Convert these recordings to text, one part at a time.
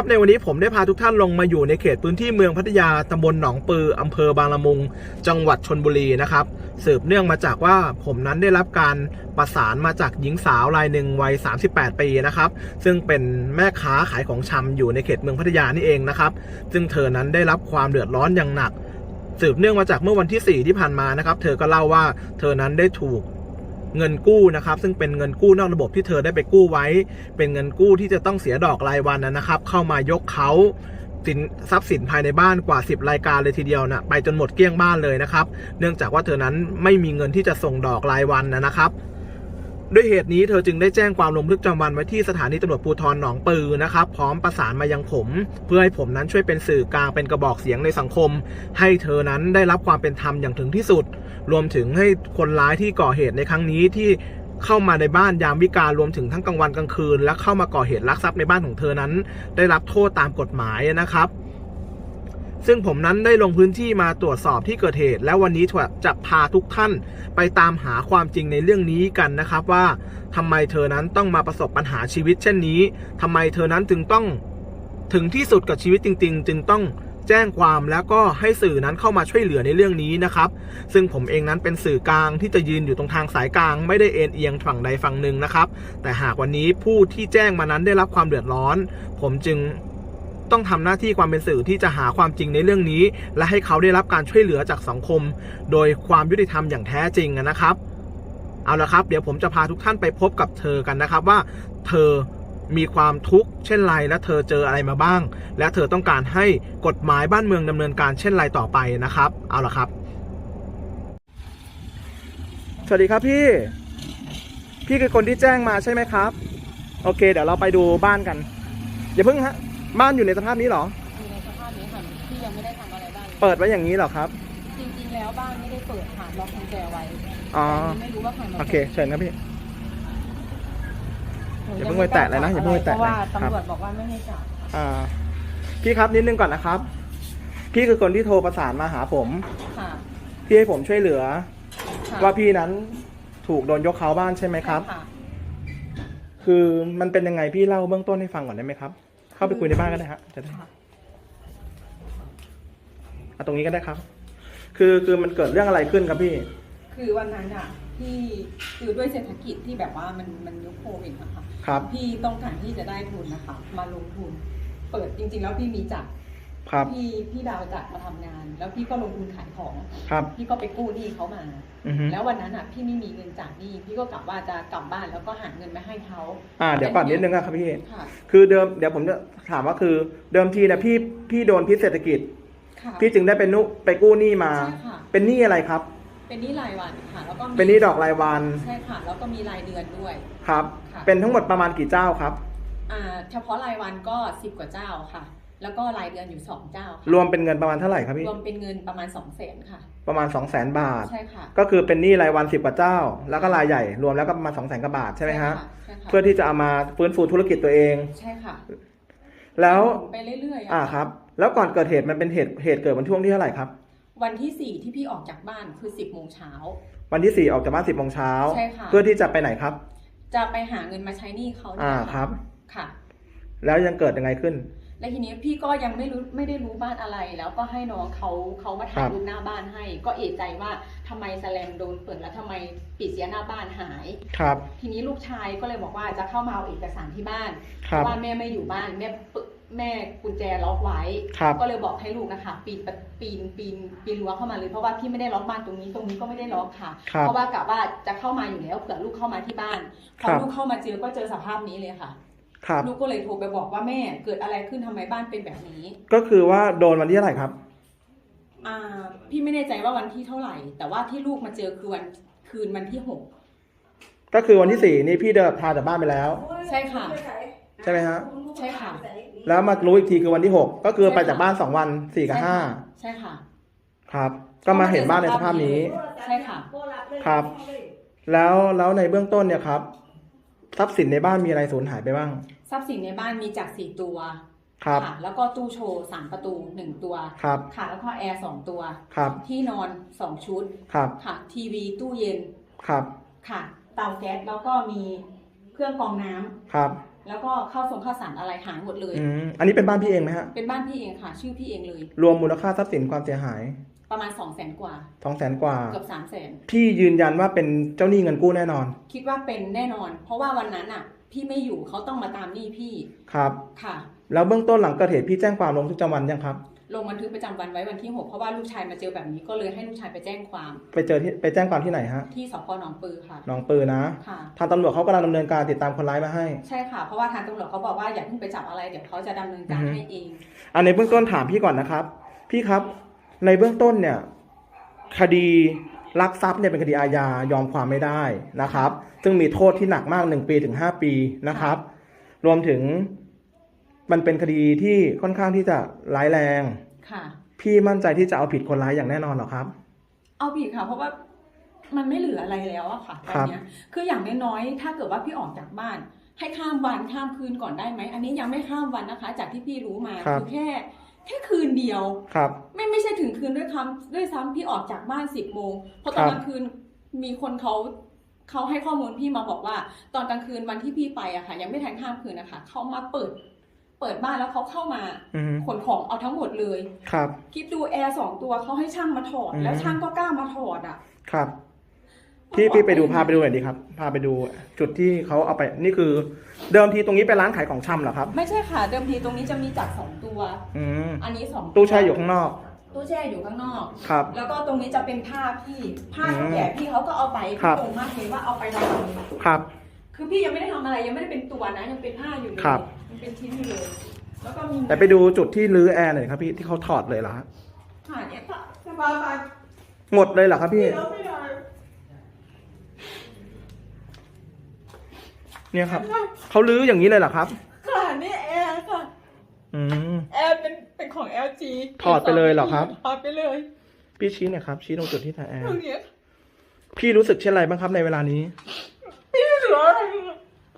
ครับในวันนี้ผมได้พาทุกท่านลงมาอยู่ในเขตพื้นที่เมืองพัทยาตำบลหนองปืออำเภอบางละมุง จังหวัดชนบุรีนะครับ สืบเนื่องมาจากว่าผมนั้นได้รับการประสานมาจากหญิงสาวรายหนึ่งวัย 38 ปีนะครับ ซึ่งเป็นแม่ค้าขายของชำอยู่ในเขตเมืองพัทยานี่เองนะครับ ซึ่งเธอนั้นได้รับความเดือดร้อนอย่างหนัก สืบเนื่องมาจากเมื่อวันที่ 4 ที่ผ่านมานะครับ เธอก็เล่าว่าเธอนั้นได้ถูก เงินกู้นะครับ ซึ่งเป็นเงินกู้นอกระบบที่เธอได้ไปกู้ไว้ เป็นเงินกู้ที่จะต้องเสียดอกรายวันนะครับ เข้ามายกเขาสินทรัพย์สินภายในบ้านกว่า 10 รายการเลยทีเดียวนะไปจนหมดเกลี้ยงบ้านเลยนะครับ เนื่องจากว่าเธอนั้นไม่มีเงินที่จะส่งดอกรายวันนะครับด้วยเหตุนี้เธอจึงได้แจ้งความลงบันทึกจำวันไว้ที่สถานีตำรวจภูธรหนองปือนะครับ พร้อมประสานมายังผม เพื่อให้ผมนั้นช่วยเป็นสื่อกลางเป็นกระบอกเสียงในสังคม ให้เธอนั้นได้รับความเป็นธรรมอย่างถึงที่สุด รวมถึงให้คนร้ายที่ก่อเหตุในครั้งนี้ที่เข้ามาในบ้านยามวิกาลรวมถึงทั้งกลางวันกลางคืน และเข้ามาก่อเหตุลักทรัพย์ในบ้านของเธอนั้น ได้รับโทษตามกฎหมายนะครับ ซึ่งผมนั้นได้ลงพื้นที่มาตรวจสอบที่เกิดเหตุ และวันนี้จะพาทุกท่านไปตามหาความจริงในเรื่องนี้กันนะครับ ว่าทำไมเธอนั้นต้องมาประสบปัญหาชีวิตเช่นนี้ทำไมเธอนั้นจึงต้องถึงที่สุดกับชีวิตจริง ๆ จึงต้อง แจ้งความแล้วก็ให้สื่อนั้นเข้ามาช่วยเหลือในเรื่องนี้นะครับ ซึ่งผมเองนั้นเป็นสื่อกลางที่จะยืนอยู่ตรงทางสายกลาง ไม่ได้เอ็นเอียงฝั่งใดฝั่งหนึ่งนะครับ แต่หากวันนี้ผู้ที่แจ้งมานั้นได้รับความเดือดร้อน ผมจึงต้องทำหน้าที่ความเป็นสื่อที่จะหาความจริงในเรื่องนี้ และให้เขาได้รับการช่วยเหลือจากสังคม โดยความยุติธรรมอย่างแท้จริงนะครับ เอาละครับ เดี๋ยวผมจะพาทุกท่านไปพบกับเธอกันนะครับว่า เธอ มีความทุกข์เช่นไรและเธอเจออะไรมาบ้าง และเธอต้องการให้กฎหมายบ้านเมืองดำเนินการเช่นไรต่อไปนะครับ เอาละครับ สวัสดีครับพี่ พี่คือคนที่แจ้งมาใช่ไหมครับ โอเค เดี๋ยวเราไปดูบ้านกัน อย่าเพิ่งฮะ บ้านอยู่ในสภาพนี้เหรออยู่ในสภาพนี้ค่ะที่ยังไม่ได้ทำอะไรบ้างเลยเปิดไว้อย่างนี้เหรอครับ จริงๆแล้วบ้านไม่ได้เปิดค่ะล็อกกุญแจไว้อ๋อแต่นนี้ไม่รู้ว่าใครมาโอเคเชิญครับพี่หนู อย่าเพิ่งไปแตะเลยนะอย่าเพิ่งไปแตะเพราะว่าเลยครับตำรวจบอกว่าไม่ให้จับอ่าพี่ครับนิดนึงก่อนนะครับ พี่คือคนที่โทรประสานมาหาผม ค่ะพี่ให้ผมช่วยเหลือ ค่ะว่าพี่นั้นถูกโดนยกเขาบ้านใช่ไหมครับใช่ะคือมันเป็นยังไงพี่เล่าเบื้องต้นให้ฟังก่อนได้ไหมครับ เข้าไปคุยในบ้านก็ได้ฮะจะได้ ค่ะเอาตรงนี้ก็ได้ครับ คือคือมันเกิดเรื่องอะไรขึ้นครับพี่ คือวันนั้นอะที่คือด้วยเศรษฐกิจที่แบบว่ามันมันยุคโควิดนะคะ ครับพี่ต้องการที่จะได้ทุนนะคะ มาลงทุน เปิดจริง ๆ แล้วพี่มีจัดครับ พี่พี่ดาวจัดมาทำงาน แล้วพี่ก็ลงทุนขายของ ครับ พี่ก็ไปกู้หนี้เขามา อือฮึแล้ววันนั้นอะพี่ไม่มีเงินจ่ายหนี้พี่ก็กลับว่าจะกลับบ้านแล้วก็หาเงินมาให้เขาอ่าเดี๋ยวก่อนนิดนึงนะครับพี่ ค่ะ คือเดิมเดี๋ยวผมจะถามว่าคือเดิมทีนะพี่พี่โดนพิษเศรษฐกิจ ค่ะ พี่จึงได้ไปนุไปกู้หนี้มา ใช่ค่ะ เป็นหนี้อะไรครับ เป็นหนี้รายวันค่ะแล้วก็มีเป็นหนี้ดอกรายวันใช่ค่ะ แล้วก็มีรายเดือนด้วย ครับ ค่ะ เป็นทั้งหมดประมาณกี่เจ้าครับ อ่าเฉพาะรายวันก็สิบกว่าเจ้าค่ะ แล้วก็รายเดือนอยู่สองเจ้าค่ะรวมเป็นเงินประมาณเท่าไหร่ครับพี่ รวมเป็นเงินประมาณสองแสนค่ะ ประมาณ 2 0 0 0 0 0 บาท ใช่ค่ะก็คือเป็นหนี้รายวัน10กว่าเจ้า แล้วก็รายใหญ่รวมแล้วก็ประมาณ2 0 0 0 0 0กว่าบาทใช่ไหมฮะ ใช่ค่ะเพื่อที่จะเอามาฟื้นฟูธุรกิจตัวเอง ใช่ค่ะแล้วไปเรื่อยๆะอ่าครับ แล้วก่อนเกิดเหตุมันเป็นเหตุเหตุเกิดวันช่วงที่เท่าไหร่ครับ วันที่สี่ที่พี่ออกจากบ้านคือสิบโมงเช้า วันที่4ออกจากบ้าน10โมงเช้าใช่ค่ะ เพื่อที่จะไปไหนครับ จะไปหาเงินมาใช้หนี้เขาเนี่ยอ่าะครับ ค่ะ แล้วยังเกิดยังไงขึ้น และทีนี้พี่ก็ยังไม่รู้ไม่ได้รู้บ้านอะไร แล้วก็ให้น้องเขาเขามาครัถ่ายบรูปหน้าบ้านให้ ก็เอะใจว่าทำไมแสลมโดนเปิดแล้วทำไมปิดเสียหน้าบ้านหาย ครับ ทีนี้ลูกชายก็เลยบอกว่าจะเข้ามาเอาเอกสารที่บ้านคเพรับราะว่าแม่ไม่อยู่บ้านแม่ปึ แม่กุญแจล็อกไว้ ครับก็เลยบอกให้ลูกนะคะ ปีนปีนปีนปีนรั้วเข้ามาเลยเพราะว่าพี่ไม่ได้ล็อกบ้านตรงนี้ตรงนี้ก็ไม่ได้ล็อกค่ะ ครับเพราะว่ากะว่าจะเข้ามาอยู่แล้วเผื่อลูกเข้ามาที่บ้านพครัอบ ลูกเข้ามาเจอก็เจอสภาพนี้เลยค่ะ ครับ ลูกก็เลยโทรไปบอกว่าแม่เกิดอะไรขึ้นทำไมบ้านเป็นแบบนี้ ก็คือว่าโดนวันที่เท่าไหร่ครับ อ่าพี่ไม่แน่ใจว่าวันที่เท่าไหร่ แต่ว่าที่ลูกมาเจอคือวันคืนวันที่หก ก็คือวันที่สี่นี่พี่เดินทางจากบ้านไปแล้ว ใช่ค่ะ ใช่ไหมฮะ ใช่ค่ะ แล้วมารู้อีกทีคือวันที่หกก็คือไปจากบ้านสองวันสี่กับห้าใช่ค่ะ ครับ ก็มาเห็นบ้านในสภาพนี้ ใช่ค่ะ ครับ แล้วแล้วในเบื้องต้นเนี่ยครับทรัพย์สินในบ้านมีอะไรสูญหายไปบ้าง ทรัพย์สินในบ้านมีจากสี่ตัวครับค่ะแล้วก็ตู้โชว์สามประตูหนึ่งตัวครับค่ะแล้วก็แอร์สองตัวครับที่นอนสองชุดครับค่ะ ทีวีตู้เย็นครับ ค่ะ เตาแก๊สแล้วก็มีเครื่องกรองน้ำครับ แล้วก็ข้าวส่งข้าวสารอะไรหายหมดเลย อืมอันนี้เป็นบ้านพี่เองไหมฮะ เป็นบ้านพี่เองค่ะ ชื่อพี่เองเลย รวมมูลค่าทรัพย์สินความเสียหายประมาณสองแสนกว่าสองแสนกว่า เกือบสามแสนพี่ยืนยันว่าเป็นเจ้าหนี้เงินกู้แน่นอน คิดว่าเป็นแน่นอน เพราะว่าวันนั้นอะ พี่ไม่อยู่เขาต้องมาตามหนี้พี่ครับ ค่ะ แล้วเบื้องต้นหลังเกิดเหตุพี่แจ้งความลงทุกจำวันยังครับ ลงบันทึกประจำวันไว้วันที่หกเพราะว่าลูกชายมาเจอแบบนี้ก็เลยให้ลูกชายไปแจ้งความ ไปเจอที่ไปแจ้งความที่ไหนฮะ ที่สพหนองปือค่ะหนองปือนะค่ะทางตำรวจเขากำลังดำเนินการติดตามคนร้ายมาให้ ใช่ค่ะ เพราะว่าทางตำรวจเขาบอกว่าอย่าเพิ่งไปจับอะไรเดี๋ยวเขาจะดำเนินการอือฮึให้เอง อันในเบื้องต้นถามพี่ก่อนนะครับ พี่ครับ ในเบื้องต้นเนี่ย คดีลักทรัพย์เนี่ยเป็นคดีอาญายอมความไม่ได้นะครับ ซึ่งมีโทษที่หนักมากหนึ่งปีถึงห้าปีนะครับ รวมถึง มันเป็นคดีที่ค่อนข้างที่จะร้ายแรง ค่ะ พี่มั่นใจที่จะเอาผิดคนร้ายอย่างแน่นอนเหรอครับ เอาผิดค่ะ เพราะว่ามันไม่เหลืออะไรแล้วอะค่ะตอนเนี้ยคืออย่างน้อยๆถ้าเกิดว่าพี่ออกจากบ้าน ให้ข้ามวันข้ามคืนก่อนได้ไหมอันนี้ยังไม่ข้ามวันนะคะ จากที่พี่รู้มาครับแค่แค่คืนเดียว ครับ ไม่ไม่ใช่ถึงคืนด้วยคำด้วยซ้ำพี่ออกจากบ้านสิบโมงเพราะตอนครับกลางคืนมีคนเขาเขาให้ข้อมูลพี่มาบอกว่า ตอนกลางคืนวันที่พี่ไปอะค่ะ ยังไม่ทันข้ามคืนนะคะเขามาเปิด เปิดบ้านแล้วเขาเข้ามาอืมขนของเอาทั้งหมดเลย ครับ คิดดูแอร์สองตัวเขาให้ช่างมาถอดอืมแล้วช่างก็กล้ามาถอดอะ ครับ พี่พี่ไปดูพาไปดูหน่อยดีครับ พาไปดูจุดที่เขาเอาไป นี่คือ เดิมทีตรงนี้เป็นร้านขายของชำเหรอครับ ไม่ใช่ค่ะ เดิมทีตรงนี้จะมีจัดสองตัว อืมอันนี้สองตู้แช่อยู่ข้างนอก ตู้แช่อยู่ข้างนอก ครับ แล้วก็ตรงนี้จะเป็นผ้าพี่ผ้าอืมเขาแก่พี่เขาก็เอาไปครัพี่บตรงมากเลยว่าเอาไปทำอะไรครับ คือพี่ยังไม่ได้ทำอะไรยังไม่ได้เป็นตัวนะยังเป็นผ้าอยู่เลยครับยัง เป็นชิ้นอยู่เลย แล้วก็มีแต่ไปดูจุดที่รื้อแอร์หน่อยครับพี่ที่เขาถอดเลยเหรอฮะผ้าเนี่ยค่ะสบายมากหมดเลยเหรอครับพี่แล้วไม่ได้เนี่ยครับเขารื้ออย่างนี้เลยเหรอครับ ค่ะนี่แอร์ค่ะ อืม แอร์เป็นเป็นของ LG ถอดไปเลยเหรอครับ ถอดไปเลยพี่ชี้หน่อยครับชี้ตรงจุดที่ถ่ายแอร์ตรงเนี้ยพี่รู้สึกเช่นไรบ้างครับในเวลานี้ พี่ไม่เหลืออะไร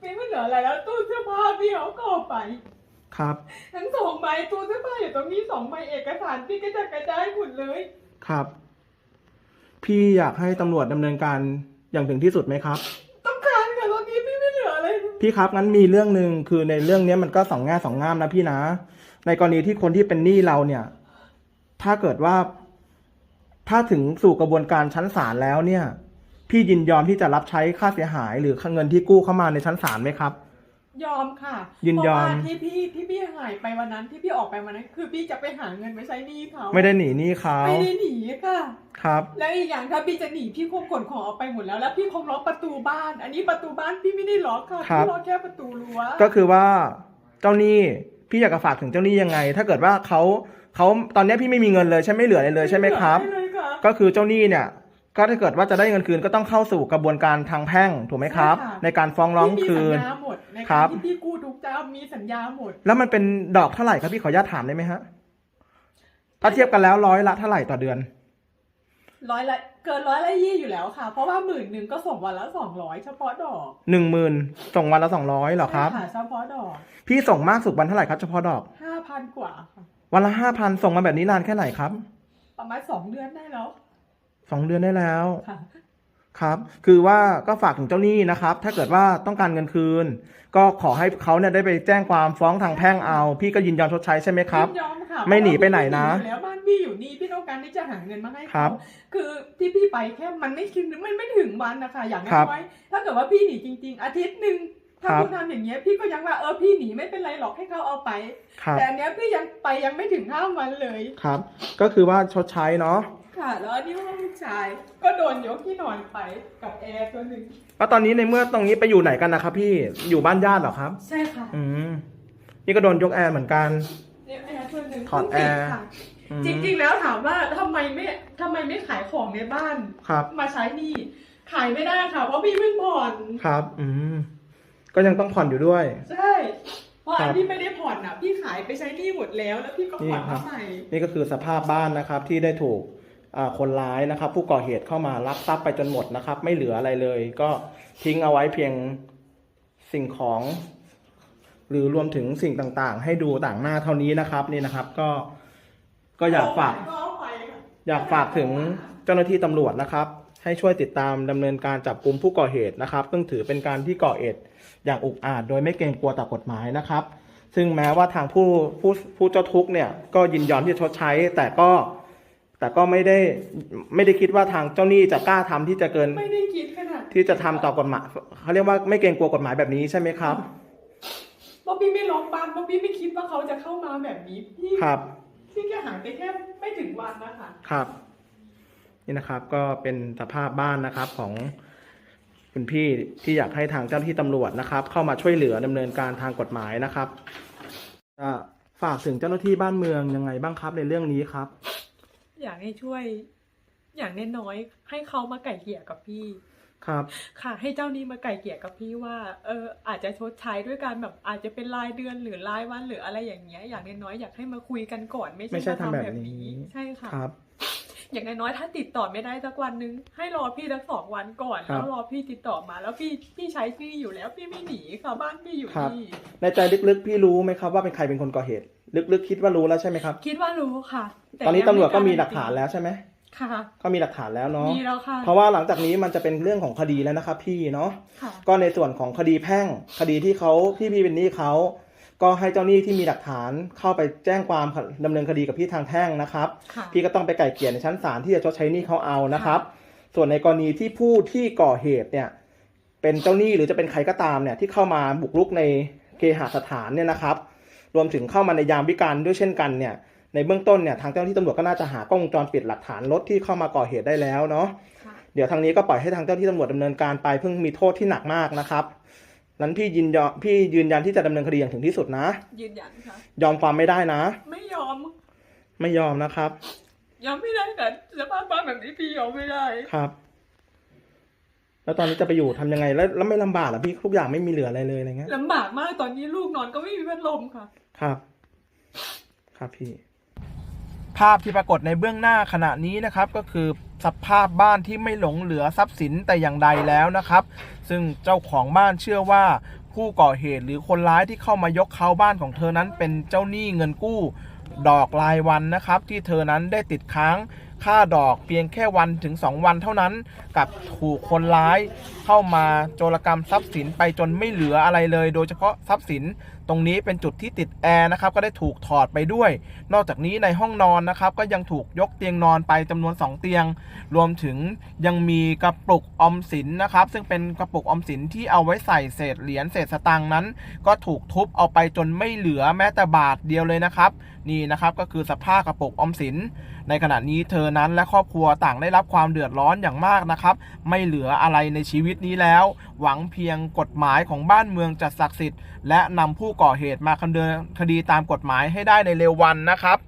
พี่ไม่เห ลืออะไรแล้วตู้เสื้อผ้าพี่เขาก็เอาไป ครับ ทั้งสองใบตู้เสื้อผ้าอยู่ตรงนี้สองใบเอกสารพี่ก็จะกระจายหมดเลย ครับ พี่อยากให้ตำรวจดำเนินการอย่างถึงที่สุดไหมครับ ต้องการค่ะตอนนี้พี่ไม่เหลืออะไรพี่ครับงั้นมีเรื่องหนึ่งคือในเรื่องเนี้ยมันก็สองแง่สองงามนะพี่นะ ในกรณีที่คนที่เป็นหนี้เราเนี่ย ถ้าเกิดว่า ถ้าถึงสู่กระบวนการชั้นศาลแล้วเนี่ย พี่ยินยอมที่จะรับใช้ค่าเสียหายหรือเงินที่กู้เข้ามาในชั้นศาลไหมครับ ยอมค่ะยินยอม เพราะว่าที่พี่ที่พี่หายไปวันนั้นที่พี่ออกไปวันนั้น คือพี่จะไปหาเงินไปใช้หนี้เขาไม่ได้หนีหนี้เขาไม่ได้หนีค่ะ ครับ แล้วอีกอย่างถ้าพี่จะหนีพี่คงขนของออกไปหมดแล้วแล้วพี่คงล็อกประตูบ้าน อันนี้ประตูบ้านพี่ไม่ได้ล็อกค่ะครับ พี่ล็อกแค่ประตูรั้วก็คือว่าเจ้าหนี้พี่อยากจะฝากถึงเจ้าหนี้ยังไง ถ้าเกิดว่าเขาเขาตอนเนี้ยพี่ไม่มีเงินเลยใช่ไหมไม่เหลืออะไรเลยใช่ไหมครับ ไม่เลยค่ะ ก็คือเจ้าหนี้เนี่ย ก็ถ้าเกิดว่าจะได้เงินคืนก็ต้องเข้าสู่กระบวนการทางแพ่งถูกไหมครับ ใช่ค่ะ ในการฟ้องร้องพี่มีคืนสัญญาหมดในครัการบที่พี่กู้ทุกเจ้ามีสัญญาหมด แล้วมันเป็นดอกเท่าไหร่ครับพี่ขออนุญาตถามได้ไหมฮะถ้าเทียบกันแล้วร้อยละเท่าไหร่ต่อเดือน ร้อยละเกินร้อยละยี่อยู่แล้วค่ะ เพราะว่าหมื่นหนึ่งก็ส่งวันละสองร้อยเฉพาะดอกหนึ่งหมื่นส่งวันละสองร้อยเหรอครับ ใช่ค่ะเฉพาะดอกพี่ส่งมากสุดวันเท่าไหร่ครับเฉพาะดอก ห้าพันกว่าค่ะวันละห้าพันส่งมาแบบนี้นานแค่ไหนครับ ประมาณสองเดือนได้แล้ว สองเดือนได้แล้ว ค่ะครับ คือว่าก็ฝากถึงเจ้าหนี้นะครับ ถ้าเกิดว่าต้องการเงินคืน ก็ขอให้เขาเนี่ยได้ไปแจ้งความฟ้องทางแพ่งเอา พี่ก็ยินยอมชดใช้ใช่ไหมครับยอมค่ะไม่หนีไปไหนนะเพราว่าพี่อยู่แล้วบ้านพี่อยู่นี่พี่ต้องการที่จะหาเงินมาให้ครัเขาบคือที่พี่ไปแค่มันไม่คิดไม่ไม่ถึงวันนะคะ อย่างครับน้อยๆถ้าเกิดว่าพี่หนีจริง ๆ อาทิตย์หนึ่งถ้าครับ คุณทำอย่างเงี้ยพี่ก็ยังว่าเออพี่หนีไม่เป็นไรหรอกให้เขาเอาไป ครับ แต่อันเนี้ยพี่ยังไปยังไม่ถึงห้าวันเลย ครับ ก็คือว่าชดใช้เนาะ ค่ะ แล้วอันนี้ห้องลูกชาย ก็โดนยกที่นอนไปกับแอร์ตัวหนึ่งแล้วตอนนี้ในเมื่อตรงนี้ไปอยู่ไหนกันนะครับพี่อยู่บ้านญาติเหรอครับ ใช่ค่ะ อืมนี่ก็โดนยกแอร์เหมือนกัน เนี่ยแอร์ตัวหนึ่งถอดแอร์ ค่ะ อืมจริงๆ แล้วถามว่าทำไมไม่ทำไมไม่ขายของในบ้าน ครับมาใช้หนี่ ขายไม่ได้ค่ะ เพราะพี่เพิ่งผ่อน ครับ อืมก็ยังต้องผ่อนอยู่ด้วย ใช่ เพราะครัอับนที่ไม่ได้ผ่อนอะ พี่ขายไปใช้หนี้หมดแล้ว แล้วพี่ก็ผ่อนนี่ครับมาใหม่นี่ก็คือสภาพบ้านนะครับที่ได้ถูกอ่า คนร้ายนะครับ ผู้ก่อเหตุเข้ามาลักทรัพย์ไปจนหมดนะครับ ไม่เหลืออะไรเลย ก็ทิ้งเอาไว้เพียงสิ่งของ หรือรวมถึงสิ่งต่างๆ ให้ดูต่างหน้าเท่านี้นะครับนี่นะครับ ก็ก็อยากฝากอาไปค่ะอยากฝากถึงเจ้าหน้าที่ตำรวจนะครับ ให้ช่วยติดตามดำเนินการจับกลุ่มผู้ก่อเหตุนะครับ ซึ่งถือเป็นการที่ก่อเหตุอย่างอุกอาจ โดยไม่เกรงกลัวต่อกฎหมายนะครับ ซึ่งแม้ว่าทางผู้ผู้ผู้เจ้าทุกข์เนี่ยก็ยินยอมที่จะชดใช้ แต่ก็ แต่ก็ไม่ได้ไม่ได้คิดว่าทางเจ้าหนี้จะกล้าทำที่จะเกินไม่ได้คิดขนาดที่จะทำต่อกฎหมายเขาเรียกว่าไม่เกรงกลัวกฎหมายแบบนี้ใช่ไหมครับ บ๊อบบี้ไม่ล็อกบ้านบ๊อบบี้ไม่คิดว่าเขาจะเข้ามาแบบนี้พี่ครับ พี่แค่หายไปแค่ไม่ถึงวันนะคะครับ นี่นะครับก็เป็นสภาพบ้านนะครับของคุณพี่ที่อยากให้ทางเจ้าหน้าที่ตำรวจนะครับ เข้ามาช่วยเหลือดำเนินการทางกฎหมายนะครับจะฝากถึงเจ้าหน้าที่บ้านเมืองยังไงบ้างครับในเรื่องนี้ครับ อยากให้ช่วย อย่างน้อยๆให้เขามาไก่เกลี่ยกับพี่ ครับ ค่ะ ให้เจ้านี้มาไก่เกลี่ยกับพี่ว่า เออ อาจจะชดใช้ด้วยการแบบ อาจจะเป็นรายเดือนหรือรายวันหรืออะไรอย่างเงี้ย อย่างน้อยๆอยากให้มาคุยกันก่อนไม่ไม่ใช่ใช่มาทำแบบทำแบบนี้ นี้ ใช่ค่ะ ครับ อย่างน้อยๆถ้าติดต่อไม่ได้สักวันนึง ให้รอพี่สักสองวันก่อนครับแล้วรอพี่ติดต่อมา แล้วพี่พี่ใช้พี่อยู่แล้วพี่ไม่หนีค่ะบ้านพี่อยู่ครับ นี่ในใจลึกๆ พี่รู้ไหมครับว่าเป็นใครเป็นคนก่อเหตุ ลึกๆ คิดว่ารู้แล้วใช่ไหมครับ คิดว่ารู้ค่ะตอนนี้ยังตำรวจก็ไามีหลักฐานแล้วใช่ไหมค่ะก็มีหลักฐานแล้วเนาะ มีแล้วค่ะเพราะว่าหลังจากนี้มันจะเป็นเรื่องของคดีแล้วนะครับพี่เนาะ ค่ะ ก็ในส่วนของคดีแพ่ง คดีที่เขาที่พี่เป็นหนี้เขา ก็ให้เจ้าหนี้ที่มีหลักฐานเข้าไปแจ้งความดำเนินคดีกับพี่ทางแพ่งนะครับ ค่ะ พี่ก็ต้องไปไก่เกลี่ยในชั้นศาลที่จะชดใช้หนี้เขาเอานะครับ ส่วนในกรณีที่ผู้ที่ก่อเหตุเนี่ยเป็นเจ้าหนี้หรือจะเป็นใครก็ตามเนี่ยที่เข้ามาบุกรุกในเคหสถานเนี่ยนะครับ รวมถึงเข้ามาในยามวิการด้วยเช่นกันเนี่ยในเบื้องต้นเนี่ยทางเจ้าหน้าที่ตำรวจก็น่าจะหากล้องวงจรปิดหลักฐานรถที่เข้ามาก่อเหตุได้แล้วเนาะ ค่ะ เดี๋ยวทางนี้ก็ปล่อยให้ทางเจ้าหน้าที่ตำรวจดำเนินการไปเพิ่งมีโทษที่หนักมากนะครับ นั้นพี่ยินยอมพี่ยืนยันที่จะดำเนินคดีอย่างถึงที่สุดนะ ยืนยันค่ะ ยอมความไม่ได้นะ ไม่ยอม ไม่ยอมนะครับ ยอมไม่ได้แต่สภาพบ้านแบบนี้พี่ยอมไม่ได้ครับ แล้วตอนนี้จะไปอยู่ทำยังไงแล้วแล้วไม่ลำบากเหรอพี่ทุกอย่างไม่มีเหลืออะไรเลยอะไรเงี้ยลำบากมากตอนนี้ลูกนอนก็ไม่มีพัดลมค่ะ ครับ ครับพี่ ภาพที่ปรากฏในเบื้องหน้าขณะนี้นะครับ ก็คือ สภาพบ้านที่ไม่หลงเหลือทรัพย์สินแต่อย่างใดแล้วนะครับ ซึ่งเจ้าของบ้านเชื่อว่าผู้ก่อเหตุหรือคนร้ายที่เข้ามายกเขาบ้านของเธอนั้นเป็นเจ้าหนี้เงินกู้ดอกรายวันนะครับ ที่เธอนั้นได้ติดค้างค่าดอกเพียงแค่วันถึง 2 วันเท่านั้น กับถูกคนร้ายเข้ามาโจรกรรมทรัพย์สินไปจนไม่เหลืออะไรเลย โดยเฉพาะทรัพย์สิน ตรงนี้เป็นจุดที่ติดแอร์นะครับก็ได้ถูกถอดไปด้วย นอกจากนี้ในห้องนอนนะครับก็ยังถูกยกเตียงนอนไปจำนวน 2 เตียง รวมถึงยังมีกระปุกออมสินนะครับซึ่งเป็นกระปุกออมสินที่เอาไว้ใส่เศษเหรียญเศษสตางค์นั้น ก็ถูกทุบเอาไปจนไม่เหลือแม้แต่บาทเดียวเลยนะครับนี่นะครับก็คือสภาพกระปุกออมสิน ในขณะนี้เธอนั้นและครอบครัวต่างได้รับความเดือดร้อนอย่างมากนะครับ ไม่เหลืออะไรในชีวิตนี้แล้ว หวังเพียงกฎหมายของบ้านเมืองจัดศักดิ์สิทธิ์และนำผู้ก่อเหตุมาคำเนินคดีตามกฎหมายให้ได้ในเร็ววันนะครับ